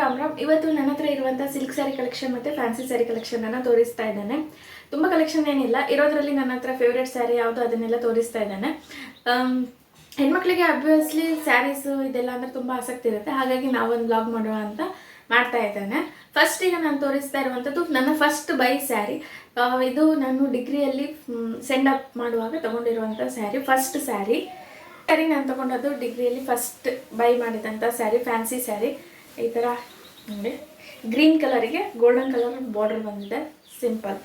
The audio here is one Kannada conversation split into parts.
ರಾಮ್ ರಾಮ್, ಇವತ್ತು ನನ್ನ ಹತ್ರ ಇರುವಂಥ ಸಿಲ್ಕ್ ಸ್ಯಾರಿ ಕಲೆಕ್ಷನ್ ಮತ್ತು ಫ್ಯಾನ್ಸಿ ಸ್ಯಾರಿ ಕಲೆಕ್ಷನನ್ನು ತೋರಿಸ್ತಾ ಇದ್ದಾನೆ. ತುಂಬ ಕಲೆಕ್ಷನ್ ಏನಿಲ್ಲ, ಇರೋದ್ರಲ್ಲಿ ನನ್ನ ಹತ್ರ ಫೇವ್ರೆಟ್ ಸ್ಯಾರಿ ಯಾವುದು ಅದನ್ನೆಲ್ಲ ತೋರಿಸ್ತಾ ಇದ್ದಾನೆ. ಹೆಣ್ಮಕ್ಳಿಗೆ ಅಬ್ವಿಯಸ್ಲಿ ಸ್ಯಾರೀಸು ಇದೆಲ್ಲ ಅಂದರೆ ತುಂಬ ಆಸಕ್ತಿ ಇರುತ್ತೆ, ಹಾಗಾಗಿ ನಾವೊಂದು ಬ್ಲಾಗ್ ಮಾಡುವ ಅಂತ ಮಾಡ್ತಾ ಇದ್ದಾನೆ. ಫಸ್ಟ್ ಈಗ ನಾನು ತೋರಿಸ್ತಾ ಇರುವಂಥದ್ದು ನನ್ನ ಫಸ್ಟ್ ಬೈ ಸ್ಯಾರಿ ಇದು ನಾನು ಡಿಗ್ರಿಯಲ್ಲಿ ಸೆಂಡ್ ಅಪ್ ಮಾಡುವಾಗ ತಗೊಂಡಿರುವಂಥ ಸ್ಯಾರಿ ಫಸ್ಟ್ ಸ್ಯಾರಿ ಸ್ಯಾರಿ ನಾನು ತಗೊಂಡದ್ದು ಡಿಗ್ರಿಯಲ್ಲಿ ಫಸ್ಟ್ ಬೈ ಮಾಡಿದಂಥ ಸ್ಯಾರಿ ಫ್ಯಾನ್ಸಿ ಸ್ಯಾರಿ ಈ ಥರ ನೋಡಿ. ಗ್ರೀನ್ ಕಲರಿಗೆ ಗೋಲ್ಡನ್ ಕಲರ್ ಬಾರ್ಡರ್ ಬಂದಿದೆ. ಸಿಂಪಲ್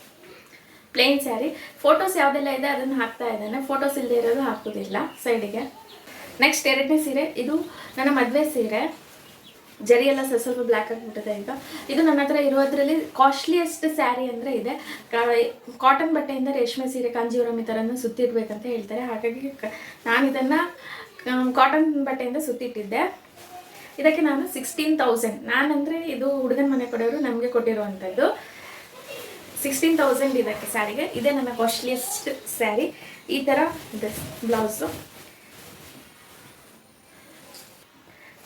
ಪ್ಲೇನ್ ಸ್ಯಾರಿ ಫೋಟೋಸ್ ಯಾವುದೆಲ್ಲ ಇದೆ ಅದನ್ನು ಹಾಕ್ತಾ ಇದ್ದಾನೆ. ಫೋಟೋಸ್ ಇಲ್ಲದೆ ಇರೋದು ಹಾಕೋದಿಲ್ಲ ಸೈಡಿಗೆ ನೆಕ್ಸ್ಟ್ ಎರಡನೇ ಸೀರೆ, ಇದು ನನ್ನ ಮದುವೆ ಸೀರೆ. ಜರಿ ಎಲ್ಲ ಸ್ವಲ್ಪ ಸ್ವಲ್ಪ ಬ್ಲ್ಯಾಕ್ ಆಗಿಬಿಟ್ಟಿದೆ ಈಗ. ಇದು ನನ್ನ ಹತ್ರ ಇರೋದ್ರಲ್ಲಿ ಕಾಸ್ಟ್ಲಿಯೆಸ್ಟ್ ಸ್ಯಾರಿ ಅಂದರೆ ಇದೆ. ಕಾಟನ್ ಬಟ್ಟೆಯಿಂದ ರೇಷ್ಮೆ ಸೀರೆ, ಕಾಂಜೀವರಂ ಈ ಥರನ ಸುತ್ತಿಡ್ಬೇಕಂತ ಹೇಳ್ತಾರೆ. ಹಾಗಾಗಿ ನಾನು ಇದನ್ನು ಕಾಟನ್ ಬಟ್ಟೆಯಿಂದ ಸುತ್ತಿಟ್ಟಿದ್ದೆ. ಇದಕ್ಕೆ ನಾನು ಸಿಕ್ಸ್ಟೀನ್ ತೌಸಂಡ್ ನಾನಂದರೆ ಇದು ಹುಡುಗನ ಮನೆ ಕಡೆಯವರು ನಮಗೆ ಕೊಟ್ಟಿರುವಂಥದ್ದು. ಸಿಕ್ಸ್ಟೀನ್ ತೌಸಂಡ್ ಇದಕ್ಕೆ ಸ್ಯಾರಿಗೆ. ಇದೇ ನನ್ನ ಕಾಸ್ಟ್ಲಿಯೆಸ್ಟ್ ಸ್ಯಾರಿ. ಈ ಥರ ಇದೆ ಬ್ಲೌಸು.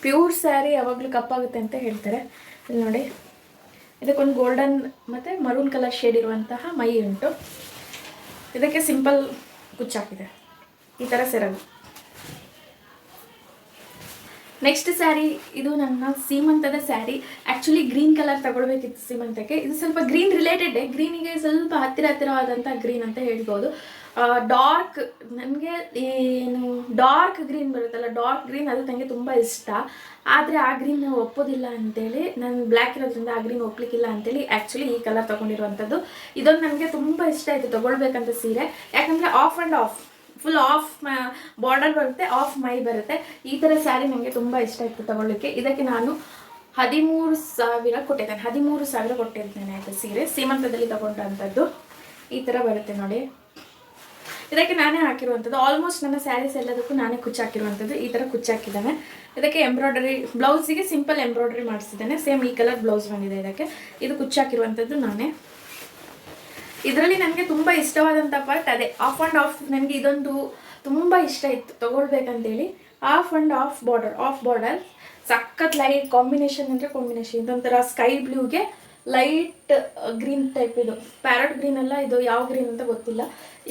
ಪ್ಯೂರ್ ಸ್ಯಾರಿ ಯಾವಾಗಲೂ ಕಪ್ಪಾಗುತ್ತೆ ಅಂತ ಹೇಳ್ತಾರೆ. ಇಲ್ಲಿ ನೋಡಿ. ಇದಕ್ಕೊಂದು ಗೋಲ್ಡನ್ ಮತ್ತು ಮರೂನ್ ಕಲರ್ ಶೇಡ್ ಇರುವಂತಹ ಮೈ ಉಂಟು. ಇದಕ್ಕೆ ಸಿಂಪಲ್ ಕುಚ್ಚಾಕಿದೆ. ಈ ಥರ ಸೆರಗು. ನೆಕ್ಸ್ಟ್ ಸ್ಯಾರಿ ಇದು ನನ್ನ ಸೀಮಂತದ ಸ್ಯಾರಿ ಆ್ಯಕ್ಚುಲಿ ಗ್ರೀನ್ ಕಲರ್ ತಗೊಳ್ಬೇಕಿತ್ತು ಸೀಮಂತಕ್ಕೆ. ಇದು ಸ್ವಲ್ಪ ಗ್ರೀನ್ ರಿಲೇಟೆಡ್ ಗ್ರೀನಿಗೆ ಸ್ವಲ್ಪ ಹತ್ತಿರ ಹತ್ತಿರವಾದಂಥ ಗ್ರೀನ್ ಅಂತ ಹೇಳ್ಬೋದು. ಡಾರ್ಕ್ ನನಗೆ ಏನು ಡಾರ್ಕ್ ಗ್ರೀನ್ ಬರುತ್ತಲ್ಲ ಡಾರ್ಕ್ ಗ್ರೀನ್ ಅದು ನನಗೆ ತುಂಬ ಇಷ್ಟ. ಆದರೆ ಆ ಗ್ರೀನ್ ಒಪ್ಪೋದಿಲ್ಲ ಅಂತೇಳಿ, ನಾನು ಬ್ಲ್ಯಾಕ್ ಇರೋದ್ರಿಂದ ಆ ಗ್ರೀನ್ ಒಪ್ಲಿಕ್ಕಿಲ್ಲ ಅಂತೇಳಿ ಆ್ಯಕ್ಚುಲಿ ಈ ಕಲರ್ ತೊಗೊಂಡಿರುವಂಥದ್ದು ಇದೊಂದು ನನಗೆ ತುಂಬ ಇಷ್ಟ ಆಯಿತು ತೊಗೊಳ್ಬೇಕಂತ ಸೀರೆ. ಯಾಕಂದರೆ half and half full half border ಬರುತ್ತೆ ಆಫ್ ಮೈ ಬರುತ್ತೆ. ಈ ಥರ ಸ್ಯಾರಿ ನನಗೆ ತುಂಬ ಇಷ್ಟ ಇತ್ತು ತಗೊಳ್ಳಿಕ್ಕೆ. ಇದಕ್ಕೆ ನಾನು ಹದಿಮೂರು ಸಾವಿರ ಕೊಟ್ಟಿದ್ದೇನೆ. ಹದಿಮೂರು ಸಾವಿರ ಕೊಟ್ಟಿರ್ತೇನೆ ಆಯಿತು ಸೀರೆ. ಸೀಮಂತದಲ್ಲಿ ತಗೊಂಡಂಥದ್ದು. ಈ ಥರ ಬರುತ್ತೆ ನೋಡಿ. ಇದಕ್ಕೆ ನಾನೇ ಹಾಕಿರುವಂಥದ್ದು. ಆಲ್ಮೋಸ್ಟ್ ನನ್ನ ಸ್ಯಾರೀಸ್ ಎಲ್ಲದಕ್ಕೂ ನಾನೇ ಕುಚ್ಚಾಕಿರುವಂಥದ್ದು ಈ ಥರ ಕುಚ್ಚಾಕಿದ್ದಾನೆ ಇದಕ್ಕೆ ಎಂಬ್ರಾಯ್ಡರಿ ಬ್ಲೌಸಿಗೆ ಸಿಂಪಲ್ ಎಂಬ್ರಾಯ್ಡರಿ ಮಾಡಿಸಿದ್ದೇನೆ. ಸೇಮ್ ಈ ಕಲರ್ ಬ್ಲೌಸ್ ಬಂದಿದೆ ಇದಕ್ಕೆ. ಇದು ಕುಚ್ಚಾಕಿರುವಂಥದ್ದು ನಾನೇ. ಇದರಲ್ಲಿ ನನಗೆ ತುಂಬ ಇಷ್ಟವಾದಂಥ ಪಾರ್ಟ್ ಅದೇ. ಆಫ್ ಆ್ಯಂಡ್ ಆಫ್ ನನಗೆ ಇದೊಂದು ತುಂಬ ಇಷ್ಟ ಇತ್ತು. ತೊಗೊಳ್ಬೇಕಂತೇಳಿ half and half border half border ಸಖತ್ ಲೈಟ್ ಕಾಂಬಿನೇಷನ್ ಅಂದರೆ ಕಾಂಬಿನೇಷನ್ ಇದೊಂಥರ ಸ್ಕೈ ಬ್ಲೂಗೆ ಲೈಟ್ ಗ್ರೀನ್ ಟೈಪ್ ಇದು. ಪ್ಯಾರಟ್ ಗ್ರೀನ್ ಅಲ್ಲ, ಇದು ಯಾವ ಗ್ರೀನ್ ಅಂತ ಗೊತ್ತಿಲ್ಲ.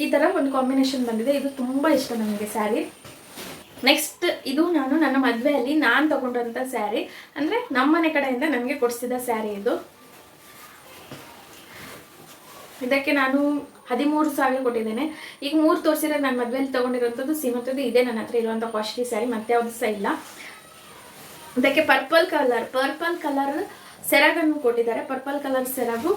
ಈ ಥರ ಒಂದು ಕಾಂಬಿನೇಷನ್ ಬಂದಿದೆ. ಇದು ತುಂಬ ಇಷ್ಟ ನನಗೆ ಸ್ಯಾರಿ ನೆಕ್ಸ್ಟ್ ಇದು ನಾನು ನನ್ನ ಮದುವೆಯಲ್ಲಿ ನಾನು ತಗೊಂಡಂಥ ಸ್ಯಾರಿ ಅಂದರೆ ನಮ್ಮನೆ ಕಡೆಯಿಂದ ನನಗೆ ಕೊಡಿಸಿದ ಸ್ಯಾರಿ ಇದು. ಇದಕ್ಕೆ ನಾನು ಹದಿಮೂರು ಸಾವಿರ ಕೊಟ್ಟಿದ್ದೇನೆ. ಈಗ ಮೂರು ತೋರಿಸಿದ್ರೆ ನಾನು ಮದುವೆಯಲ್ಲಿ ತೊಗೊಂಡಿರೋಂಥದ್ದು ಸೀಮಂತದ್ದು, ಇದೆ ನನ್ನ ಹತ್ರ ಇರುವಂಥ ಕಾಸ್ಟ್ಲಿ ಸ್ಯಾರಿ ಮತ್ತೆ ಯಾವುದು ಸಹ ಇಲ್ಲ. ಇದಕ್ಕೆ ಪರ್ಪಲ್ ಕಲರ್ ಪರ್ಪಲ್ ಕಲರ್ ಸೆರಗನ್ನು ಕೊಟ್ಟಿದ್ದಾರೆ. ಪರ್ಪಲ್ ಕಲರ್ ಸೆರಗು,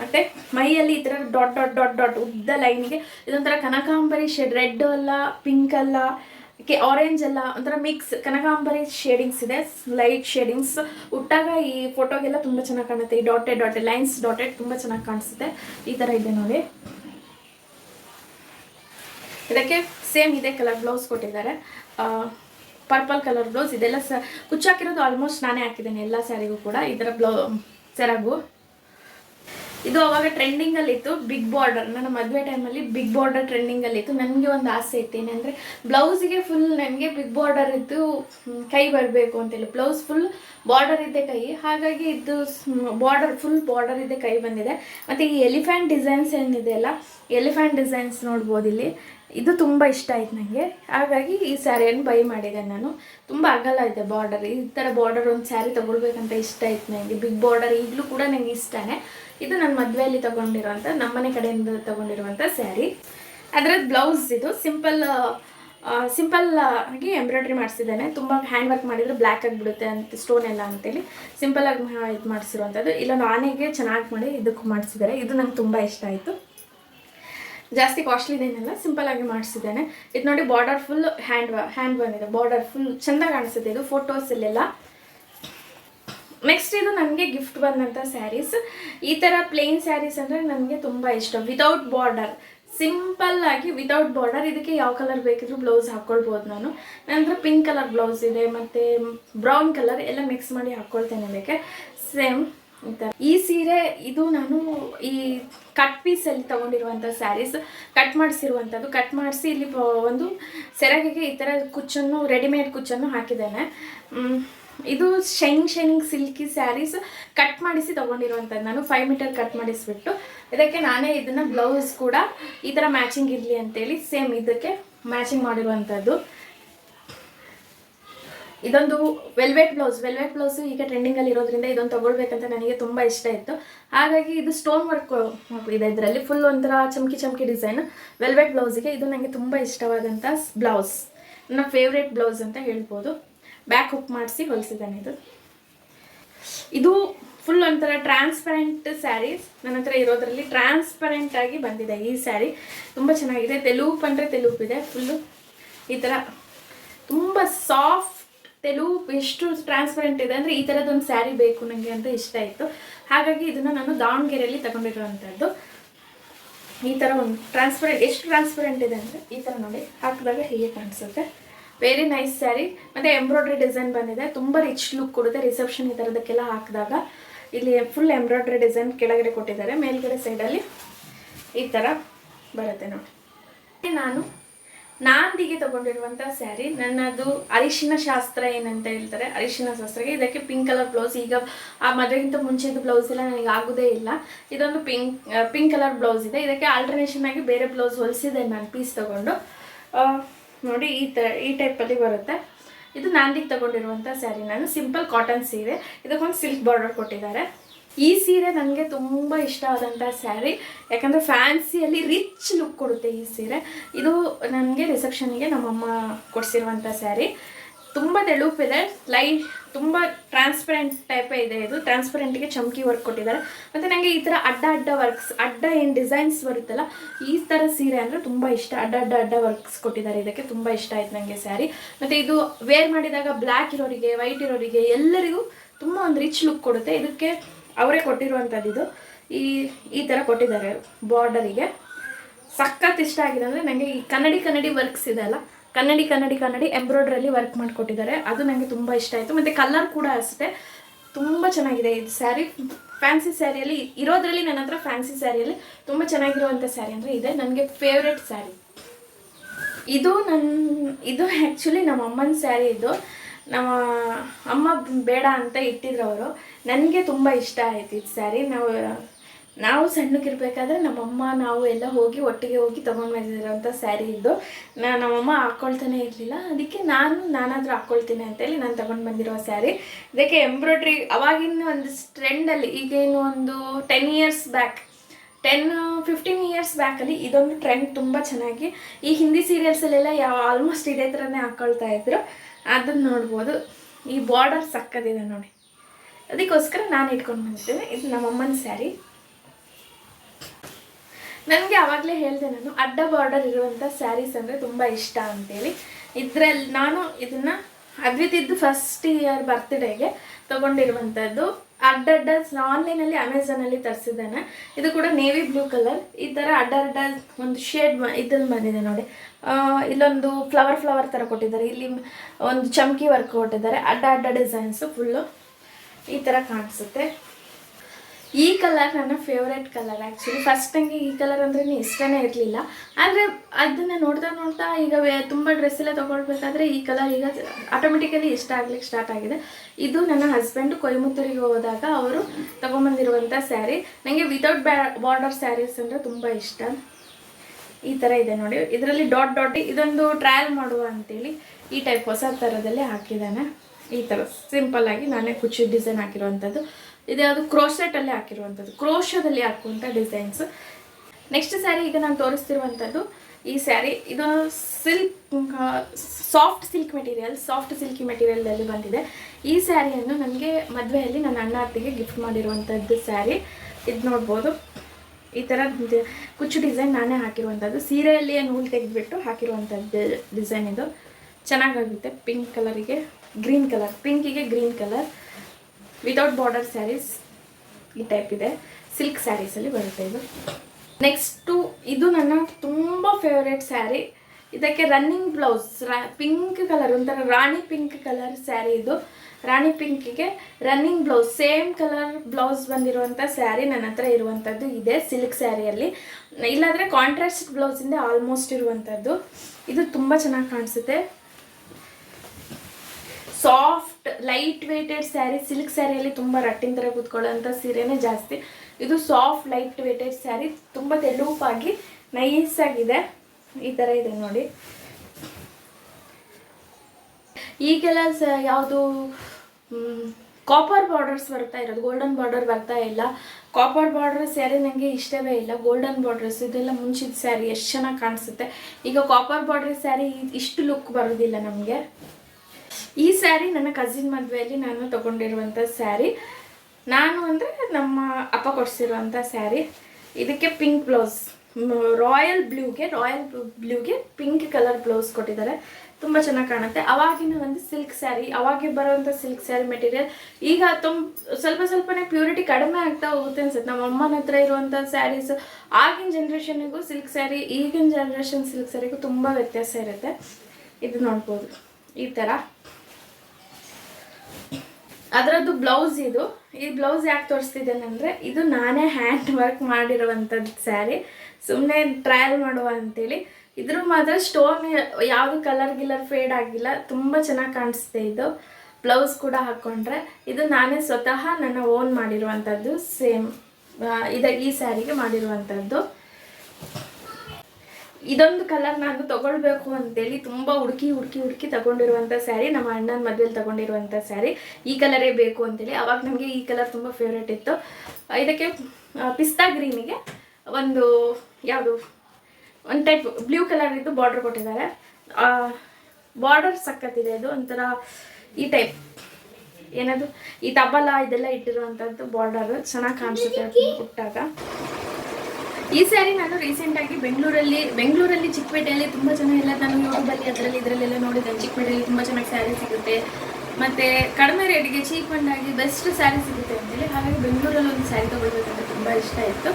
ಮತ್ತು ಮೈಯಲ್ಲಿ ಈ ಥರ ಡಾಟ್ ಡಾಟ್ ಡಾಟ್ ಡಾಟ್ ಉದ್ದ ಲೈನಿಗೆ ಇದೊಂಥರ ಕನಕಾಂಬರಿ ಶೇಡ್ ರೆಡ್ ಅಲ್ಲ ಪಿಂಕ್ ಅಲ್ಲ ಕೆ ಆರೆಂಜ್ ಎಲ್ಲ ಒಂಥರ ಮಿಕ್ಸ್ ಕನಕಾಂಬರಿ ಶೇಡಿಂಗ್ಸ್ ಇದೆ ಲೈಟ್ ಶೇಡಿಂಗ್ಸ್ ಉಟ್ಟಾಗ ಈ ಫೋಟೋಗೆಲ್ಲ ತುಂಬ ಚೆನ್ನಾಗಿ ಕಾಣುತ್ತೆ. ಈ ಡಾಟೆಡ್ ಡಾಟೆಡ್ ಲೈನ್ಸ್ ಡಾಟೆಡ್ ತುಂಬ ಚೆನ್ನಾಗಿ ಕಾಣಿಸುತ್ತೆ. ಈ ಥರ ಇದೆ ನೋಡಿ. ಇದಕ್ಕೆ ಸೇಮ್ ಇದೆ ಕಲರ್ ಬ್ಲೌಸ್ ಕೊಟ್ಟಿದ್ದಾರೆ. ಪರ್ಪಲ್ ಕಲರ್ ಬ್ಲೌಸ್ ಇದೆಲ್ಲ ಸ, ಕುಚ್ಚಾಕಿರೋದು ಆಲ್ಮೋಸ್ಟ್ ನಾನೇ ಹಾಕಿದ್ದೇನೆ ಎಲ್ಲ ಸ್ಯಾರಿಗೂ ಕೂಡ. ಇದರ ಬ್ಲೌ ಸೆರಗು. ಇದು ಅವಾಗ ಟ್ರೆಂಡಿಂಗ್ ಅಲ್ಲಿ ಇತ್ತು ಬಿಗ್ ಬಾರ್ಡರ್ ನನ್ನ ಮದುವೆ ಟೈಮಲ್ಲಿ ಬಿಗ್ ಬಾರ್ಡರ್ ಟ್ರೆಂಡಿಂಗ್ ಅಲ್ಲಿ ಇತ್ತು. ನನಗೆ ಒಂದು ಆಸೆ ಇತ್ತು ಏನಂದರೆ ಬ್ಲೌಸಿಗೆ ಫುಲ್ ನನಗೆ ಬಿಗ್ ಬಾರ್ಡರ್ ಇದ್ದು ಕೈ ಬರಬೇಕು ಅಂತೇಳಿ ಬ್ಲೌಸ್ ಫುಲ್ ಬಾರ್ಡರ್ ಇದ್ದೆ ಕೈ. ಹಾಗಾಗಿ ಇದು ಬಾರ್ಡರ್ ಫುಲ್ ಬಾರ್ಡರ್ ಇದ್ದೆ ಕೈ ಬಂದಿದೆ. ಮತ್ತು ಈ ಎಲಿಫೆಂಟ್ ಡಿಸೈನ್ಸ್ ಏನಿದೆ ಅಲ್ಲ ಎಲಿಫೆಂಟ್ ಡಿಸೈನ್ಸ್ ನೋಡ್ಬೋದು ಇಲ್ಲಿ. ಇದು ತುಂಬ ಇಷ್ಟ ಆಯ್ತು ನನಗೆ ಹಾಗಾಗಿ ಈ ಸ್ಯಾರಿಯನ್ನು ಬೈ ಮಾಡಿದೆ ನಾನು. ತುಂಬ ಅಗಲ ಇದೆ ಬಾರ್ಡರ್ ಈ ಥರ ಬಾರ್ಡರ್ ಒಂದು ಸ್ಯಾರಿ ತೊಗೊಳ್ಬೇಕಂತ ಇಷ್ಟ ಆಯ್ತು ನನಗೆ ಬಿಗ್ ಬಾರ್ಡರ್ ಈಗಲೂ ಕೂಡ ನನಗೆ ಇಷ್ಟನೇ. ಇದು ನನ್ನ ಮದುವೆಯಲ್ಲಿ ತಗೊಂಡಿರುವಂತ ನಮ್ಮನೆ ಕಡೆಯಿಂದ ತಗೊಂಡಿರುವಂತ ಸ್ಯಾರಿ. ಅದರದ್ದು ಬ್ಲೌಸ್ ಇದು. ಸಿಂಪಲ್ ಸಿಂಪಲ್ ಆಗಿ ಎಂಬ್ರಾಯ್ಡ್ರಿ ಮಾಡಿಸಿದ್ದೇನೆ. ತುಂಬ ಹ್ಯಾಂಡ್ ವರ್ಕ್ ಮಾಡಿದರೆ ಬ್ಲ್ಯಾಕ್ ಆಗಿಬಿಡುತ್ತೆ ಅಂತ, ಸ್ಟೋನ್ ಎಲ್ಲ ಅಂತೇಳಿ. ಆಗಿ ಇದು ಮಾಡಿಸಿರುವಂಥದ್ದು ಇಲ್ಲೊಂದು ಆನೆಗೆ ಚೆನ್ನಾಗಿ ಮಾಡಿ ಇದಕ್ಕೂ ಮಾಡಿಸಿದ್ದಾರೆ. ಇದು ನಂಗೆ ತುಂಬ ಇಷ್ಟ ಆಯಿತು. ಜಾಸ್ತಿ ಕಾಸ್ಟ್ಲಿದೇನಲ್ಲ ಸಿಂಪಲ್ ಆಗಿ ಮಾಡಿಸಿದ್ದೇನೆ. ಇದು ನೋಡಿ ಬಾರ್ಡರ್ ಫುಲ್ ಹ್ಯಾಂಡ್ ಹ್ಯಾಂಡ್ ಬಂದಿದೆ ಬಾರ್ಡರ್ ಫುಲ್ ಚೆಂದ ಕಾಣಿಸುತ್ತೆ ಇದು. ಫೋಟೋಸಲ್ಲೆಲ್ಲ ನೆಕ್ಸ್ಟ್ ಇದು ನನಗೆ ಗಿಫ್ಟ್ ಬಂದಂಥ ಸ್ಯಾರೀಸ್ ಈ ಥರ ಪ್ಲೇನ್ ಸ್ಯಾರೀಸ್ ಅಂದರೆ ನನಗೆ ತುಂಬ ಇಷ್ಟ. ವಿತೌಟ್ ಬಾರ್ಡರ್ ಸಿಂಪಲ್ ಆಗಿ ವಿತೌಟ್ ಬಾರ್ಡರ್ ಇದಕ್ಕೆ ಯಾವ ಕಲರ್ ಬೇಕಿದ್ರೂ ಬ್ಲೌಸ್ ಹಾಕ್ಕೊಳ್ಬೋದು ನಾನು. ನಂತರ ಪಿಂಕ್ ಕಲರ್ ಬ್ಲೌಸ್ ಇದೆ, ಮತ್ತು ಬ್ರೌನ್ ಕಲರ್ ಎಲ್ಲ ಮಿಕ್ಸ್ ಮಾಡಿ ಹಾಕ್ಕೊಳ್ತೇನೆ ಇದಕ್ಕೆ ಸೇಮ್ ಈ ಈ ಸೀರೆ ಇದು ನಾನು ಈ ಕಟ್ ಪೀಸಲ್ಲಿ ತೊಗೊಂಡಿರುವಂಥ ಸ್ಯಾರೀಸ್ ಕಟ್ ಮಾಡಿಸಿರುವಂಥದ್ದು ಕಟ್ ಮಾಡಿಸಿ ಇಲ್ಲಿ ಒಂದು ಸೆರಗಿಗೆ ಈ ಥರ ಕುಚ್ಚನ್ನು ರೆಡಿಮೇಡ್ ಕುಚ್ಚನ್ನು ಹಾಕಿದ್ದೇನೆ. ಇದು shining shining silky saris cut ಮಾಡಿಸಿ ತೊಗೊಂಡಿರುವಂಥದ್ದು. ನಾನು ಫೈವ್ ಮೀಟರ್ ಕಟ್ ಮಾಡಿಸ್ಬಿಟ್ಟು. ಇದಕ್ಕೆ ನಾನೇ ಇದನ್ನು ಬ್ಲೌಸ್ ಕೂಡ ಈ ಥರ ಮ್ಯಾಚಿಂಗ್ ಇರಲಿ ಅಂತೇಳಿ ಸೇಮ್ ಇದಕ್ಕೆ ಮ್ಯಾಚಿಂಗ್ ಮಾಡಿರುವಂಥದ್ದು. ಇದೊಂದು ವೆಲ್ವೆಟ್ ಬ್ಲೌಸ್ ವೆಲ್ವೆಟ್ ಬ್ಲೌಸು ಈಗ ಟ್ರೆಂಡಿಂಗಲ್ಲಿ ಇರೋದ್ರಿಂದ ಇದೊಂದು ತಗೊಳ್ಬೇಕಂತ ನನಗೆ ತುಂಬ ಇಷ್ಟ ಇತ್ತು. ಹಾಗಾಗಿ ಇದು ಸ್ಟೋನ್ ವರ್ಕ್ ಇದೆ ಇದರಲ್ಲಿ. ಫುಲ್ ಒಂಥರ ಚಮಕಿ ಚಮಕಿ ಡಿಸೈನ್ ವೆಲ್ವೆಟ್ ಬ್ಲೌಸಿಗೆ ಇದು ನನಗೆ ತುಂಬ ಇಷ್ಟವಾದಂಥ ಬ್ಲೌಸ್ ನನ್ನ ಫೇವ್ರೇಟ್ ಬ್ಲೌಸ್ ಅಂತ ಹೇಳ್ಬೋದು. ಬ್ಯಾಕ್ ಹುಕ್ ಮಾಡಿಸಿ ಹೊಲಿಸಿದ್ದಾನೆ ಇದು. ಇದು ಫುಲ್ ಒಂಥರ ಟ್ರಾನ್ಸ್ಪರೆಂಟ್ ಸ್ಯಾರೀಸ್ ನನ್ನ ಹತ್ರ ಇರೋದ್ರಲ್ಲಿ ಟ್ರಾನ್ಸ್ಪರೆಂಟ್ ಆಗಿ ಬಂದಿದೆ ಈ ಸ್ಯಾರಿ ತುಂಬ ಚೆನ್ನಾಗಿದೆ. ತೆಲುಪ್ ಅಂದರೆ ತೆಲುಪ್ ಇದೆ ಫುಲ್ಲು ಈ ಥರ ತುಂಬ ಸಾಫ್ಟ್ ತೆಲುಗು ಎಷ್ಟು ಟ್ರಾನ್ಸ್ಪರೆಂಟ್ ಇದೆ ಅಂದರೆ ಈ ಥರದೊಂದು ಸ್ಯಾರಿ ಬೇಕು ನನಗೆ ಅಂತ ಇಷ್ಟ ಆಯಿತು. ಹಾಗಾಗಿ ಇದನ್ನು ನಾನು ದಾವಣಗೆರೆಯಲ್ಲಿ ತಗೊಂಡಿರುವಂಥದ್ದು. ಈ ಥರ ಒಂದು ಟ್ರಾನ್ಸ್ಪರೆಂಟ್ ಎಷ್ಟು ಟ್ರಾನ್ಸ್ಪರೆಂಟ್ ಇದೆ ಅಂದರೆ ಈ ಥರ ನೋಡಿ, ಹಾಕಿದಾಗ ಹೀಗೆ ಕಾಣಿಸುತ್ತೆ. ವೆರಿ ನೈಸ್ ಸ್ಯಾರಿ ಮತ್ತು ಎಂಬ್ರಾಯ್ಡ್ರಿ ಡಿಸೈನ್ ಬಂದಿದೆ. ತುಂಬ ರಿಚ್ ಲುಕ್ ಕೊಡುತ್ತೆ. ರಿಸೆಪ್ಷನ್ ಈ ಥರದಕ್ಕೆಲ್ಲ ಹಾಕಿದಾಗ ಇಲ್ಲಿ ಫುಲ್ ಎಂಬ್ರಾಯ್ಡ್ರಿ ಡಿಸೈನ್ ಕೆಳಗಡೆ ಕೊಟ್ಟಿದ್ದಾರೆ. ಮೇಲ್ಗಡೆ ಸೈಡಲ್ಲಿ ಈ ಥರ ಬರುತ್ತೆ ನೋಡಿ. ನಾನು ನಾಂದಿಗೆ ತಗೊಂಡಿರುವಂಥ ಸ್ಯಾರಿ ನನ್ನದು ಅರಿಶಿನ ಶಾಸ್ತ್ರ ಏನಂತ ಹೇಳ್ತಾರೆ. ಅರಿಶಿನ ಶಾಸ್ತ್ರಕ್ಕೆ ಇದಕ್ಕೆ ಪಿಂಕ್ ಕಲರ್ ಬ್ಲೌಸ್ ಈಗ ಆ ಮದುವೆಗಿಂತ ಮುಂಚೆದು ಬ್ಲೌಸ್ ಎಲ್ಲ ನನಗೆ ಆಗೋದೇ ಇಲ್ಲ. ಇದೊಂದು ಪಿಂಕ್ ಪಿಂಕ್ ಕಲರ್ ಬ್ಲೌಸ್ ಇದೆ. ಇದಕ್ಕೆ ಆಲ್ಟರ್ನೇಷನ್ ಆಗಿ ಬೇರೆ ಬ್ಲೌಸ್ ಹೊಲಿಸಿದೆ ನಾನು ಪೀಸ್ ತಗೊಂಡು. ನೋಡಿ, ಈ ತ, ಈ ಟೈಪಲ್ಲಿ ಬರುತ್ತೆ. ಇದು ನಾಂದಿಗೆ ತಗೊಂಡಿರುವಂಥ ಸ್ಯಾರಿ ನಾನು ಸಿಂಪಲ್ ಕಾಟನ್ ಸೀರೆ. ಇದಕ್ಕೊಂದು ಸಿಲ್ಕ್ ಬಾರ್ಡರ್ ಕೊಟ್ಟಿದ್ದಾರೆ. ಈ ಸೀರೆ ನನಗೆ ತುಂಬ ಇಷ್ಟವಾದಂಥ ಸ್ಯಾರಿ ಯಾಕಂದರೆ ಫ್ಯಾನ್ಸಿಯಲ್ಲಿ ರಿಚ್ ಲುಕ್ ಕೊಡುತ್ತೆ ಈ ಸೀರೆ. ಇದು ನನಗೆ ರಿಸೆಪ್ಷನ್ಗೆ ನಮ್ಮಮ್ಮ ಕೊಡಿಸಿರುವಂಥ ಸ್ಯಾರಿ ತುಂಬ ತೆಳುಪಿದೆ ಲೈಟ್ ತುಂಬ ಟ್ರಾನ್ಸ್ಪರೆಂಟ್ ಟೈಪೇ ಇದೆ ಇದು. ಟ್ರಾನ್ಸ್ಪರೆಂಟ್ಗೆ ಚಮಕಿ ವರ್ಕ್ ಕೊಟ್ಟಿದ್ದಾರೆ. ಮತ್ತು ನನಗೆ ಈ ಥರ ಅಡ್ಡ ಅಡ್ಡ ವರ್ಕ್ಸ್ ಅಡ್ಡ ಏನು ಡಿಸೈನ್ಸ್ ಬರುತ್ತಲ್ಲ, ಈ ಥರ ಸೀರೆ ಅಂದರೆ ತುಂಬ ಇಷ್ಟ. ಅಡ್ಡ ಅಡ್ಡ ಅಡ್ಡ ವರ್ಕ್ಸ್ ಕೊಟ್ಟಿದ್ದಾರೆ. ಇದಕ್ಕೆ ತುಂಬ ಇಷ್ಟ ಆಯ್ತು ನನಗೆ ಸ್ಯಾರಿ ಮತ್ತು ಇದು ವೇರ್ ಮಾಡಿದಾಗ ಬ್ಲ್ಯಾಕ್ ಇರೋರಿಗೆ ವೈಟ್ ಇರೋರಿಗೆ ಎಲ್ಲರಿಗೂ ತುಂಬ ಒಂದು ರಿಚ್ ಲುಕ್ ಕೊಡುತ್ತೆ. ಇದಕ್ಕೆ ಅವರೇ ಕೊಟ್ಟಿರುವಂಥದ್ದು ಇದು. ಈ ಈ ಥರ ಕೊಟ್ಟಿದ್ದಾರೆ ಬಾರ್ಡರಿಗೆ ಸಖತ್ ಇಷ್ಟ ಆಗಿದೆ ಅಂದರೆ ನನಗೆ ಈ ಕನ್ನಡಿ ಕನ್ನಡಿ ವರ್ಕ್ಸ್ ಇದೆ ಅಲ್ಲ ಕನ್ನಡಿ ಕನ್ನಡಿ ಕನ್ನಡಿ ಎಂಬ್ರಾಯ್ಡ್ರಲ್ಲಿ ವರ್ಕ್ ಮಾಡಿಕೊಟ್ಟಿದ್ದಾರೆ. ಅದು ನನಗೆ ತುಂಬ ಇಷ್ಟ ಆಯಿತು. ಮತ್ತು ಕಲರ್ ಕೂಡ ಅಷ್ಟೇ. ತುಂಬ ಚೆನ್ನಾಗಿದೆ. ಇದು ಸ್ಯಾರಿ ಫ್ಯಾನ್ಸಿ ಸ್ಯಾರಿಯಲ್ಲಿ ಇರೋದ್ರಲ್ಲಿ ನನ್ನ ಹತ್ರ ಫ್ಯಾನ್ಸಿ ಸ್ಯಾರಿಯಲ್ಲಿ ತುಂಬ ಚೆನ್ನಾಗಿರುವಂಥ ಸ್ಯಾರಿ ಅಂದರೆ ಇದೆ. ನನಗೆ ಫೇವ್ರೆಟ್ ಸ್ಯಾರಿ ಇದು ನನ್ನ ಇದು ಆ್ಯಕ್ಚುಲಿ ನಮ್ಮ ಅಮ್ಮನ ಸ್ಯಾರಿ ಇದು. ನಮ್ಮ ಅಮ್ಮ ಬೇಡ ಅಂತ ಇಟ್ಟಿದ್ರು ಅವರು. ನನಗೆ ತುಂಬ ಇಷ್ಟ ಆಯ್ತು ಇದು ಸ್ಯಾರಿ ನಾವು ನಾವು ಸಣ್ಣಕ್ಕಿರ್ಬೇಕಾದ್ರೆ ನಮ್ಮಮ್ಮ ನಾವು ಎಲ್ಲ ಹೋಗಿ ಒಟ್ಟಿಗೆ ಹೋಗಿ ತೊಗೊಂಡು ಸ್ಯಾರಿ ಇದ್ದು. ನಾ ನಮ್ಮಮ್ಮ ಹಾಕ್ಕೊಳ್ತಾನೆ ಇರಲಿಲ್ಲ. ಅದಕ್ಕೆ ನಾನು ನಾನಾದರೂ ಹಾಕ್ಕೊಳ್ತೀನಿ ಅಂತೇಳಿ ನಾನು ತೊಗೊಂಡು ಬಂದಿರೋ ಸ್ಯಾರಿ ಇದಕ್ಕೆ ಎಂಬ್ರಾಯ್ಡ್ರಿ ಅವಾಗಿನ ಒಂದು ಟ್ರೆಂಡಲ್ಲಿ ಈಗೇನು ಒಂದು ten years back ten fifteen years ಬ್ಯಾಕಲ್ಲಿ ಇದೊಂದು ಟ್ರೆಂಡ್ ತುಂಬ ಚೆನ್ನಾಗಿ ಈ ಹಿಂದಿ ಸೀರಿಯಲ್ಸಲ್ಲೆಲ್ಲ ಯಾವ ಆಲ್ಮೋಸ್ಟ್ ಇದೇ ಥರನೇ ಹಾಕ್ಕೊಳ್ತಾ ಇದ್ರು. ಅದನ್ನು ನೋಡ್ಬೋದು. ಈ ಬಾರ್ಡರ್ ಸಕ್ಕದಿದೆ ನೋಡಿ. ಅದಕ್ಕೋಸ್ಕರ ನಾನು ಇಟ್ಕೊಂಡು ಬಂದಿದ್ದೇನೆ. ಇದು ನಮ್ಮಮ್ಮನ ಸ್ಯಾರಿ ನನಗೆ ಆವಾಗಲೇ ಹೇಳಿದೆ ನಾನು ಅಡ್ಡ ಬಾರ್ಡರ್ ಇರುವಂಥ ಸ್ಯಾರೀಸ್ ಅಂದರೆ ತುಂಬ ಇಷ್ಟ ಅಂತೇಳಿ. ಇದರಲ್ಲಿ ನಾನು ಇದನ್ನು ಅದ್ವಿತಿದ್ದು ಫಸ್ಟ್ ಇಯರ್ ಬರ್ತ್ಡೇಗೆ ತೊಗೊಂಡಿರುವಂಥದ್ದು ಅಡ್ಡ ಆನ್ಲೈನಲ್ಲಿ ಅಮೆಝಾನಲ್ಲಿ ತರಿಸಿದ್ದಾನೆ. ಇದು ಕೂಡ ನೇವಿ ಬ್ಲೂ ಕಲರ್ ಈ ಥರ ಅಡ್ಡ ಅಡ್ಡ ಒಂದು ಶೇಡ್ ಇದನ್ನು ಬಂದಿದೆ ನೋಡಿ. ಇಲ್ಲೊಂದು ಫ್ಲವರ್ ಫ್ಲವರ್ ಥರ ಕೊಟ್ಟಿದ್ದಾರೆ. ಇಲ್ಲಿ ಒಂದು ಚಮಕಿ ವರ್ಕ್ ಕೊಟ್ಟಿದ್ದಾರೆ. ಅಡ್ಡ ಅಡ್ಡ ಡಿಸೈನ್ಸು ಫುಲ್ಲು ಈ ಥರ ಕಾಣಿಸುತ್ತೆ. ಈ ಕಲರ್ ನನ್ನ ಫೇವ್ರೇಟ್ ಕಲರ್ ಆ್ಯಕ್ಚುಲಿ ಫಸ್ಟ್ ನನಗೆ ಈ ಕಲರ್ ಅಂದ್ರೆ ಇಷ್ಟನೇ ಇರಲಿಲ್ಲ. ಆದರೆ ಅದನ್ನು ನೋಡ್ತಾ ನೋಡ್ತಾ ಈಗ ತುಂಬ ಡ್ರೆಸ್ ಎಲ್ಲ ತೊಗೊಳ್ಬೇಕಾದ್ರೆ ಈ ಕಲರ್ ಈಗ ಆಟೋಮೆಟಿಕಲಿ ಇಷ್ಟ ಆಗ್ಲಿಕ್ಕೆ ಸ್ಟಾರ್ಟ್ ಆಗಿದೆ. ಇದು ನನ್ನ ಹಸ್ಬೆಂಡು ಕೊಯಮತ್ತೂರಿಗೆ ಹೋದಾಗ ಅವರು ತೊಗೊಂಬಂದಿರುವಂಥ ಸ್ಯಾರಿ ನನಗೆ ವಿತೌಟ್ ಬಾರ್ಡರ್ ಸ್ಯಾರೀಸ್ ಅಂದರೆ ತುಂಬ ಇಷ್ಟ. ಈ ಥರ ಇದೆ ನೋಡಿ. ಇದರಲ್ಲಿ ಡಾಟ್ ಡಾಟ್ ಇದೊಂದು ಟ್ರಯಲ್ ಮಾಡುವ ಅಂತೇಳಿ ಈ ಟೈಪ್ ಹೊಸ ಥರದಲ್ಲಿ ಹಾಕಿದ್ದಾನೆ. ಈ ಥರ ಸಿಂಪಲ್ ಆಗಿ ನಾನೇ ಕುಚ್ಚು ಡಿಸೈನ್ ಹಾಕಿರುವಂಥದ್ದು ಇದು ಯಾವುದು ಕ್ರೋಶೆಟಲ್ಲಿ ಹಾಕಿರುವಂಥದ್ದು. ಕ್ರೋಶದಲ್ಲಿ ಹಾಕುವಂಥ ಡಿಸೈನ್ಸ್ ನೆಕ್ಸ್ಟ್ ಸ್ಯಾರಿ ಈಗ ನಾನು ತೋರಿಸ್ತಿರುವಂಥದ್ದು, ಈ ಸ್ಯಾರಿ ಇದು silk soft silk material soft silky ಮೆಟೀರಿಯಲಲ್ಲಿ ಬಂದಿದೆ. ಈ ಸ್ಯಾರಿಯನ್ನು ನನಗೆ ಮದುವೆಯಲ್ಲಿ ನನ್ನ ಅಣ್ಣ ಅತ್ತಿಗೆ ಗಿಫ್ಟ್ ಮಾಡಿರುವಂಥದ್ದು ಸ್ಯಾರಿ ಇದು ನೋಡ್ಬೋದು. ಈ ಥರ ಕುಚ್ಚು ಡಿಸೈನ್ ನಾನೇ ಹಾಕಿರುವಂಥದ್ದು. ಸೀರೆಯಲ್ಲಿಯೇ ನೂಲು ತೆಗೆದುಬಿಟ್ಟು ಹಾಕಿರುವಂಥದ್ದು ಡಿಸೈನ್ ಇದು. ಚೆನ್ನಾಗಾಗುತ್ತೆ. ಪಿಂಕ್ ಕಲರಿಗೆ green colour ಪಿಂಕಿಗೆ green colour without border saris ಈ ಟೈಪ್ ಇದೆ. ಸಿಲ್ಕ್ ಸ್ಯಾರೀಸಲ್ಲಿ ಬರುತ್ತೆ ಇದು. ನೆಕ್ಸ್ಟು ಇದು ನನ್ನ ತುಂಬ ಫೇವ್ರೇಟ್ ಸ್ಯಾರಿ ಇದಕ್ಕೆ ರನ್ನಿಂಗ್ ಬ್ಲೌಸ್ ಪಿಂಕ್ ಕಲರ್ ಒಂಥರ ರಾಣಿ ಪಿಂಕ್ ಕಲರ್ ಸ್ಯಾರಿ ಇದು. ರಾಣಿ ಪಿಂಕಿಗೆ running blouse same colour blouse ಬಂದಿರುವಂಥ ಸ್ಯಾರಿ ನನ್ನ ಹತ್ರ ಇರುವಂಥದ್ದು ಇದೆ ಸಿಲ್ಕ್ ಸ್ಯಾರಿಯಲ್ಲಿ ಇಲ್ಲಾಂದರೆ ಕಾಂಟ್ರಾಸ್ಟ್ ಬ್ಲೌಸಿಂದ ಆಲ್ಮೋಸ್ಟ್ ಇರುವಂಥದ್ದು ಇದು ತುಂಬ ಚೆನ್ನಾಗಿ ಕಾಣಿಸುತ್ತೆ. Soft light weighted sari silk ಸ್ಯಾರಿಯಲ್ಲಿ ತುಂಬ ರಟ್ಟಿನ ಥರ ಕೂತ್ಕೊಳ್ಳೋಂಥ ಸೀರೆನೇ ಜಾಸ್ತಿ. ಇದು ಸಾಫ್ಟ್ ಲೈಟ್ ವೇಟೆಡ್ ಸ್ಯಾರಿ ತುಂಬ ತೆಳುಪಾಗಿ ನೈಸ್ ಆಗಿದೆ. ಈ ಥರ ಇದೆ ನೋಡಿ. ಈಗೆಲ್ಲ ಸ ಯಾವುದು ಕಾಪರ್ ಬಾರ್ಡರ್ಸ್ ಬರ್ತಾ ಇರೋದು ಗೋಲ್ಡನ್ ಬಾರ್ಡರ್ ಬರ್ತಾ ಇಲ್ಲ. ಕಾಪರ್ ಬಾರ್ಡರ್ ಸ್ಯಾರಿ ನನಗೆ ಇಷ್ಟವೇ ಇಲ್ಲ. ಗೋಲ್ಡನ್ ಬಾರ್ಡರ್ಸ್ ಇದೆಲ್ಲ ಮುಂಚಿದ ಸ್ಯಾರಿ ಎಷ್ಟು ಚೆನ್ನಾಗಿ ಕಾಣಿಸುತ್ತೆ. ಈಗ ಕಾಪರ್ ಬಾರ್ಡರ್ ಸ್ಯಾರಿ ಇಷ್ಟು ಲುಕ್ ಬರೋದಿಲ್ಲ ನಮಗೆ. ಈ ಸ್ಯಾರಿ ನನ್ನ ಕಸಿನ್ ಮದುವೆಯಲ್ಲಿ ನಾನು ತಗೊಂಡಿರುವಂಥ ಸ್ಯಾರಿ ನಾನು ಅಂದರೆ ನಮ್ಮ ಅಪ್ಪ ಕೊಡಿಸಿರುವಂಥ ಸ್ಯಾರಿ ಇದಕ್ಕೆ ಪಿಂಕ್ ಬ್ಲೌಸ್ ರಾಯಲ್ ಬ್ಲೂಗೆ ರಾಯಲ್ ಬ್ಲೂಗೆ ಪಿಂಕ್ ಕಲರ್ ಬ್ಲೌಸ್ ಕೊಟ್ಟಿದ್ದಾರೆ. ತುಂಬ ಚೆನ್ನಾಗಿ ಕಾಣುತ್ತೆ. ಅವಾಗಿನ ಒಂದು ಸಿಲ್ಕ್ ಸ್ಯಾರಿ ಅವಾಗೆ ಬರುವಂಥ ಸಿಲ್ಕ್ ಸ್ಯಾರಿ ಮೆಟೀರಿಯಲ್ ಈಗ ತುಂಬ, ಸ್ವಲ್ಪ ಸ್ವಲ್ಪನೇ ಪ್ಯೂರಿಟಿ ಕಡಿಮೆ ಆಗ್ತಾ ಹೋಗುತ್ತೆ ಅನ್ಸುತ್ತೆ. ನಮ್ಮ ಅಮ್ಮನ ಹತ್ರ ಇರುವಂಥ ಸ್ಯಾರೀಸ್ ಆಗಿನ ಜನ್ರೇಷನಿಗೂ ಸಿಲ್ಕ್ ಸ್ಯಾರಿ ಈಗಿನ ಜನ್ರೇಷನ್ ಸಿಲ್ಕ್ ಸ್ಯಾರಿಗೂ ತುಂಬ ವ್ಯತ್ಯಾಸ ಇರುತ್ತೆ. ಇದು ನೋಡ್ಬೋದು. ಈ ಥರ ಅದರದ್ದು ಬ್ಲೌಸ್ ಇದು. ಈ ಬ್ಲೌಸ್ ಯಾಕೆ ತೋರಿಸ್ತಿದ್ದೇನೆ ಅಂದರೆ, ಇದು ನಾನೇ ಹ್ಯಾಂಡ್ ವರ್ಕ್ ಮಾಡಿರುವಂಥದ್ದು ಸ್ಯಾರಿ ಸುಮ್ಮನೆ ಟ್ರಯಲ್ ಮಾಡುವ ಅಂತೇಳಿ. ಇದ್ರ ಮಾತ್ರ ಸ್ಟೋನ್ ಯಾವುದು ಕಲರ್ ಗಿಲ್ಲರ್ ಫೇಡ್ ಆಗಿಲ್ಲ. ತುಂಬ ಚೆನ್ನಾಗಿ ಕಾಣಿಸ್ತೆ ಇದು. ಬ್ಲೌಸ್ ಕೂಡ ಹಾಕ್ಕೊಂಡ್ರೆ ಇದು ನಾನೇ ಸ್ವತಃ ನನ್ನ ಓನ್ ಮಾಡಿರುವಂಥದ್ದು ಸೇಮ್ ಇದ ಈ ಸ್ಯಾರಿಗೆ ಮಾಡಿರುವಂಥದ್ದು. ಇದೊಂದು ಕಲರ್ ನಾನು ತಗೊಳ್ಬೇಕು ಅಂತೇಳಿ ತುಂಬ ಹುಡುಕಿ ಹುಡುಕಿ ಹುಡುಕಿ ತಗೊಂಡಿರುವಂಥ ಸ್ಯಾರಿ ನಮ್ಮ ಅಣ್ಣನ ಮದುವೆಲಿ ತಗೊಂಡಿರುವಂಥ ಸ್ಯಾರಿ ಈ ಕಲರೇ ಬೇಕು ಅಂತೇಳಿ. ಅವಾಗ ನಮಗೆ ಈ ಕಲರ್ ತುಂಬ ಫೇವ್ರೇಟ್ ಇತ್ತು. ಇದಕ್ಕೆ ಪಿಸ್ತಾ ಗ್ರೀನಿಗೆ ಒಂದು ಯಾವುದು, ಒಂದು ಟೈಪ್ ಬ್ಲೂ ಕಲರ್ ಇದ್ದು ಬಾರ್ಡರ್ ಕೊಟ್ಟಿದ್ದಾರೆ. ಬಾರ್ಡರ್ ಸಕ್ಕತ್ತಿದೆ ಅದು ಒಂಥರ ಈ ಟೈಪ್ ಏನದು? ಈ ತಬಲ ಇದೆಲ್ಲ ಇಟ್ಟಿರುವಂಥದ್ದು ಬಾರ್ಡರ್ ಚೆನ್ನಾಗಿ ಕಾಣಿಸುತ್ತೆ ಅದು ಉಟ್ಟಾಗ ಈ ಸ್ಯಾರಿ ನಾನು ರೀಸೆಂಟಾಗಿ ಬೆಂಗಳೂರಲ್ಲಿ ಬೆಂಗಳೂರಲ್ಲಿ ಚಿಕ್ಕಪೇಟೆಯಲ್ಲಿ ತುಂಬ ಜನ ಎಲ್ಲ ನಾನು ಯೂಟ್ಯೂಬಲ್ಲಿ ಅದರಲ್ಲಿ ಇದರಲ್ಲೆಲ್ಲ ನೋಡಿದ್ದೇನೆ. ಚಿಕ್ಕಪೇಟೆಯಲ್ಲಿ ತುಂಬ ಚೆನ್ನಾಗಿ ಸ್ಯಾರಿ ಸಿಗುತ್ತೆ. ಮತ್ತು ಕಡಿಮೆ ರೇಟಿಗೆ ಚೀಪ್ ಆಗಿ ಬೆಸ್ಟ್ ಸ್ಯಾರಿ ಸಿಗುತ್ತೆ ಅಂತೇಳಿ ಹಾಗಾಗಿ ಬೆಂಗಳೂರಲ್ಲಿ ಒಂದು ಸ್ಯಾರಿ ತೊಗೊಳ್ಬೇಕಂತ ತುಂಬ ಇಷ್ಟ ಇತ್ತು.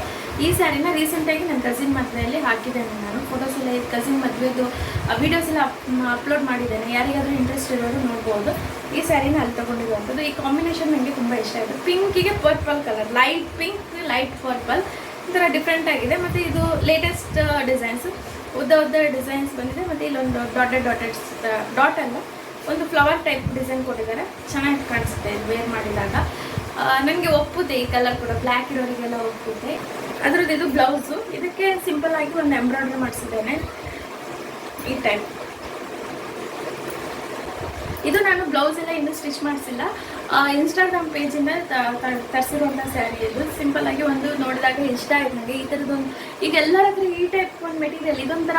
ಈ ಸ್ಯಾರಿನ ರೀಸೆಂಟಾಗಿ ನನ್ನ ಕಸಿನ್ ಮದುವೆಯಲ್ಲಿ ಹಾಕಿದ್ದೇನೆ ನಾನು. ಫೋಟೋಸ್ ಎಲ್ಲ ಕಸಿನ್ ಮದುವೆದು ವೀಡಿಯೋಸ್ ಎಲ್ಲ ಅಪ್ಲೋಡ್ ಮಾಡಿದ್ದೇನೆ. ಯಾರಿಗಾದರೂ ಇಂಟ್ರೆಸ್ಟ್ ಇರೋರು ನೋಡ್ಬೋದು. ಈ ಸ್ಯಾರಿನ ಅಲ್ಲಿ ತೊಗೊಂಡಿರುವಂಥದ್ದು. ಈ ಕಾಂಬಿನೇಷನ್ ನನಗೆ ತುಂಬ ಇಷ್ಟ ಆಯಿತು. ಪಿಂಕಿಗೆ purple colour light pink light purple ಈ ಥರ ಡಿಫ್ರೆಂಟ್ ಆಗಿದೆ. ಮತ್ತು ಇದು ಲೇಟೆಸ್ಟ್ ಡಿಸೈನ್ಸ್ ಉದ್ದ ಉದ್ದ ಡಿಸೈನ್ಸ್ ಬಂದಿದೆ. ಮತ್ತು ಇಲ್ಲೊಂದು ಡಾಟೆಡ್ ಡಾಟೆಡ್ಸ್ ಡಾಟ್ ಅಲ್ಲ. ಒಂದು ಫ್ಲವರ್ ಟೈಪ್ ಡಿಸೈನ್ ಕೊಟ್ಟಿದ್ದಾರೆ. ಚೆನ್ನಾಗಿ ಕಾಣಿಸುತ್ತೆ. ಇದು ವೇರ್ ಮಾಡಿದಾಗ. ನನಗೆ ಒಪ್ಪುತ್ತೆ ಈ ಕಲರ್ ಕೂಡ. ಬ್ಲ್ಯಾಕ್ ಇರೋರಿಗೆಲ್ಲ ಒಪ್ಪುತ್ತೆ. ಅದರದ್ದು ಇದು ಬ್ಲೌಸು ಇದಕ್ಕೆ ಸಿಂಪಲ್ ಆಗಿ ಒಂದು ಎಂಬ್ರಾಯ್ಡ್ರಿ ಮಾಡಿಸಿದ್ದೇನೆ. ಈ ಟೈಪ್ ಇದು ನಾನು ಬ್ಲೌಸ್ ಎಲ್ಲ ಇನ್ನೂ ಸ್ಟಿಚ್ ಮಾಡಿಸಿಲ್ಲ. ಇನ್ಸ್ಟಾಗ್ರಾಮ್ ಪೇಜಿಂದ ತರಿಸಿರುವಂಥ ಸ್ಯಾರಿ ಇದು ಸಿಂಪಲ್ ಆಗಿ ಒಂದು ನೋಡಿದಾಗ ಇಷ್ಟ ಆಯ್ತು ನನಗೆ ಈ ಥರದ್ದೊಂದು ಈಗ ಎಲ್ಲರ ಈ ಟೈಪ್ ಒಂದು ಮೆಟೀರಿಯಲ್ ಇದೊಂಥರ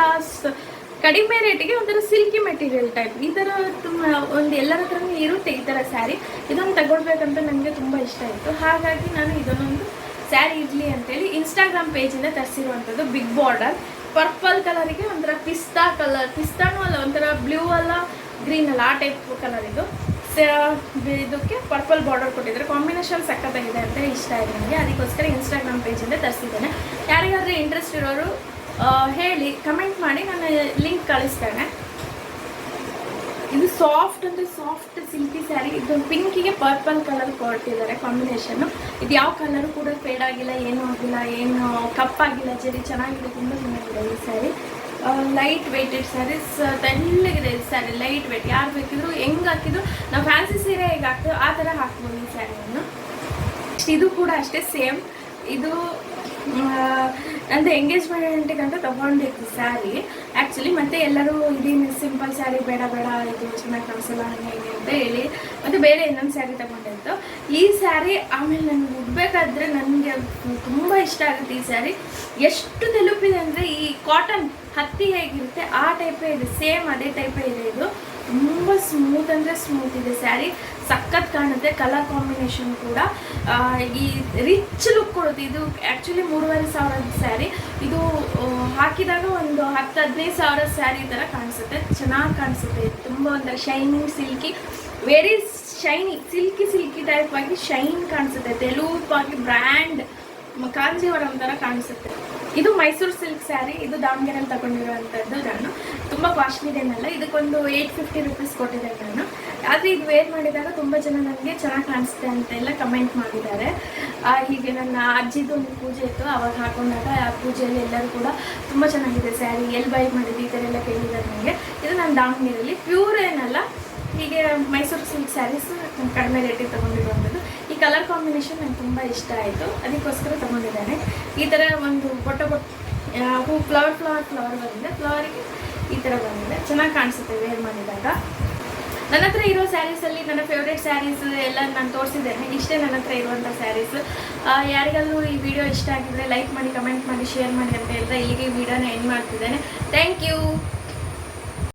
ಕಡಿಮೆ ರೇಟಿಗೆ ಒಂಥರ ಸಿಲ್ಕಿ ಮೆಟೀರಿಯಲ್ ಟೈಪ್ ಈ ಥರ ತುಂಬ, ಒಂದು ಎಲ್ಲರ ಹತ್ರನೂ ಇರುತ್ತೆ ಈ ಥರ ಸ್ಯಾರಿ ಇದೊಂದು ತಗೊಳ್ಬೇಕಂತ ನನಗೆ ತುಂಬ ಇಷ್ಟ ಆಯಿತು. ಹಾಗಾಗಿ ನಾನು ಇದನ್ನೊಂದು ಸ್ಯಾರಿ ಇರಲಿ ಅಂತೇಳಿ ಇನ್ಸ್ಟಾಗ್ರಾಮ್ ಪೇಜಿಂದ ತರಿಸಿರುವಂಥದ್ದು ಬಿಗ್ ಬಾರ್ಡರ್ ಪರ್ಪಲ್ ಕಲರಿಗೆ ಒಂಥರ ಪಿಸ್ತಾ ಕಲರ್ ಪಿಸ್ತಾನೂ ಅಲ್ಲ, ಒಂಥರ ಬ್ಲೂ ಅಲ್ಲ ಗ್ರೀನ್ ಅಲ್ಲ ಆ ಟೈಪ್ ಕಲರ್ ಇದು. ಇದಕ್ಕೆ ಪರ್ಪಲ್ ಬಾರ್ಡರ್ ಕೊಟ್ಟಿದ್ದಾರೆ ಕಾಂಬಿನೇಷನ್ ಸಕ್ಕತ್ತಾಗಿದೆ ಅಂತ ಇಷ್ಟ ಆಗಿದೆ ನನಗೆ ಅದಕ್ಕೋಸ್ಕರ ಇನ್ಸ್ಟಾಗ್ರಾಮ್ ಪೇಜಿಂದ ತರಿಸಿದ್ದೇನೆ. ಯಾರಿಗಾದರೂ ಇಂಟ್ರೆಸ್ಟ್ ಇರೋರು ಹೇಳಿ ಕಮೆಂಟ್ ಮಾಡಿ, ನಾನು ಲಿಂಕ್ ಕಳಿಸ್ತೇನೆ. ಇದು ಸಾಫ್ಟ್ ಅಂದರೆ ಸಾಫ್ಟ್ ಸಿಲ್ಕಿ ಸ್ಯಾರಿ ಇದು ಪಿಂಕಿಗೆ ಪರ್ಪಲ್ ಕಲರ್ ಕೊಟ್ಟಿದ್ದಾರೆ ಕಾಂಬಿನೇಷನ್ನು ಇದು ಯಾವ ಕಲರು ಕೂಡ ಫೇಡ್ ಆಗಿಲ್ಲ, ಏನೂ ಆಗಿಲ್ಲ, ಏನು ಕಪ್ಪಾಗಿಲ್ಲ, ಜರಿ ಚೆನ್ನಾಗಿದೆ, ತುಂಬ ಚೆನ್ನಾಗಿದೆ ಈ ಸ್ಯಾರಿ ಲೈಟ್ ವೆಯ್ಟೆಡ್ ಸ್ಯಾರೀಸ್ ತೆಳ್ಳಗಿದೆ ಇದು ಸ್ಯಾರಿ ಲೈಟ್ ವೆಯ್ಟ್ ಯಾರು ಬೇಕಿದ್ರು ಹೆಂಗೆ ಹಾಕಿದ್ರು, ನಾವು ಫ್ಯಾನ್ಸಿ ಸೀರೆ ಹೇಗೆ ಹಾಕ್ತೀವಿ ಆ ಥರ ಹಾಕ್ಬೋದು ಈ ಸ್ಯಾರಿಯನ್ನು ಇದು ಕೂಡ ಅಷ್ಟೇ ಸೇಮ್ ಇದು ನಂದು ಎಂಗೇಜ್ಮೆಂಟಿಗೆ ಅಂತ ತೊಗೊಂಡಿದ್ದು ಸ್ಯಾರಿ ಆ್ಯಕ್ಚುಲಿ ಮತ್ತೆ ಎಲ್ಲರೂ ಇದೇನು ಸಿಂಪಲ್ ಸ್ಯಾರಿ ಬೇಡ ಬೇಡ, ಇದು ಚೆನ್ನಾಗಿ ಕಾಣಿಸಲ್ಲ, ಹಂಗೆ ಹಿಂಗೆ ಅಂತ ಹೇಳಿ, ಮತ್ತು ಬೇರೆ ಇನ್ನೊಂದು ಸ್ಯಾರಿ ತಗೊಂಡಿತ್ತು ಈ ಸ್ಯಾರಿ ಆಮೇಲೆ ನನಗೆ ಉಡ್ಬೇಕಾದ್ರೆ ನನಗೆ ತುಂಬ ಇಷ್ಟ ಆಗುತ್ತೆ ಈ ಸ್ಯಾರಿ ಎಷ್ಟು ತಲುಪಿದೆ ಅಂದರೆ ಈ ಕಾಟನ್ ಹತ್ತಿ ಹೇಗಿರುತ್ತೆ, ಆ ಟೈಪೇ ಇದೆ ಸೇಮ್ ಅದೇ ಟೈಪೇ ಇದೆ ಇದು. ತುಂಬ ಸ್ಮೂತ್ ಅಂದರೆ ಸ್ಮೂತ್ ಇದೆ ಸ್ಯಾರಿ ಸಖತ್ ಕಾಣುತ್ತೆ ಕಲರ್ ಕಾಂಬಿನೇಷನ್ ಕೂಡ. ಈ ರಿಚ್ ಲುಕ್ ಕೊಡುತ್ತೆ. ಇದು ಆ್ಯಕ್ಚುಲಿ ಮೂರುವರೆ ಸಾವಿರದ ಸ್ಯಾರಿ ಇದು ಹಾಕಿದಾಗ ಒಂದು ಹತ್ತು, ಹದಿನೈದು ಸಾವಿರ ಸ್ಯಾರಿ ಥರ ಕಾಣಿಸುತ್ತೆ. ಚೆನ್ನಾಗಿ ಕಾಣಿಸುತ್ತೆ. ತುಂಬ ಒಂಥರ shining silky very shiny silky silky type ಆಗಿ ಶೈನ್ ಕಾಣಿಸುತ್ತೆ. ತೆಲುಪಾಗಿ ಬ್ರ್ಯಾಂಡ್ ಕಾಂಜೀವರಂ ಥರ ಕಾಣಿಸುತ್ತೆ. ಇದು ಮೈಸೂರು ಸಿಲ್ಕ್ ಸ್ಯಾರಿ ಇದು ದಾವಣಗೆರೆಯಲ್ಲಿ ತಗೊಂಡಿರುವಂಥದ್ದು ನಾನು. ತುಂಬ ಕಾಸ್ಟ್ಲಿದೇನಲ್ಲ ಇದಕ್ಕೊಂದು ಏಯ್ಟ್ ಫಿಫ್ಟಿ ರುಪೀಸ್ ಕೊಟ್ಟಿದೆ ನಾನು. ಆದರೆ ಇದು ವೇರ್ ಮಾಡಿದಾಗ ತುಂಬ ಜನ ನನಗೆ ಚೆನ್ನಾಗಿ ಕಾಣಿಸುತ್ತೆ ಅಂತೆಲ್ಲ ಕಮೆಂಟ್ ಮಾಡಿದ್ದಾರೆ. ಹೀಗೆ ನನ್ನ ಅಜ್ಜಿದು ಒಂದು ಪೂಜೆ ಇತ್ತು, ಅವಾಗ ಹಾಕೊಂಡಾಗ ಆ ಪೂಜೆಯಲ್ಲಿ ಎಲ್ಲರೂ ಕೂಡ ತುಂಬ ಚೆನ್ನಾಗಿದೆ ಸ್ಯಾರಿ ಎಲ್ಲಿ ಬೈ ಮಾಡಿದ್ದು ಈ ಥರ ಎಲ್ಲ ಕೇಳಿದ್ದಾರೆ ನನಗೆ. ಇದು ನಾನು ದಾವಣಗೆರೆಯಲ್ಲಿ ಪ್ಯೂರ್ ಏನಲ್ಲ, ಹೀಗೆ ಮೈಸೂರು ಸಿಲ್ಕ್ ಸ್ಯಾರೀಸ್ ಕಡಿಮೆ ರೇಟಿಗೆ ತೊಗೊಂಡಿರುವಂಥದ್ದು ಈ ಕಲರ್ ಕಾಂಬಿನೇಷನ್ ನಂಗೆ ತುಂಬ ಇಷ್ಟ ಆಯಿತು. ಅದಕ್ಕೋಸ್ಕರ ತೊಗೊಂಡಿದ್ದಾನೆ. ಈ ಥರ ಒಂದು ಬೊಟ್ಟ ಬೊಟ್ಟ ಹೂ ಫ್ಲವರ್ ಫ್ಲವರ್ ಫ್ಲವರ್ ಬಂದಿದೆ. ಫ್ಲವರಿಗೆ ಈ ಥರ ಬಂದಿದೆ. ಚೆನ್ನಾಗಿ ಕಾಣಿಸುತ್ತೆ ವೇರ್ ಮಾಡಿದಾಗ. ನನ್ನ ಹತ್ರ ಇರೋ ಸ್ಯಾರೀಸಲ್ಲಿ ನನ್ನ ಫೇವ್ರೇಟ್ ಸ್ಯಾರೀಸ್ ಎಲ್ಲ ನಾನು ತೋರಿಸಿದ್ದೇನೆ. ಇಷ್ಟೇ ನನ್ನ ಹತ್ರ ಇರುವಂಥ ಸ್ಯಾರೀಸ್. ಯಾರಿಗಾದರೂ ಈ ವಿಡಿಯೋ ಇಷ್ಟ ಆಗಿದ್ರೆ ಲೈಕ್ ಮಾಡಿ ಕಮೆಂಟ್ ಮಾಡಿ ಶೇರ್ ಮಾಡಿ ಅಂತ ಹೇಳ್ತಾ ಇಲ್ಲಿಗೆ ಈ ವಿಡಿಯೋನ ಎಂಡ್ ಮಾಡ್ತಿದ್ದೇನೆ. Thank you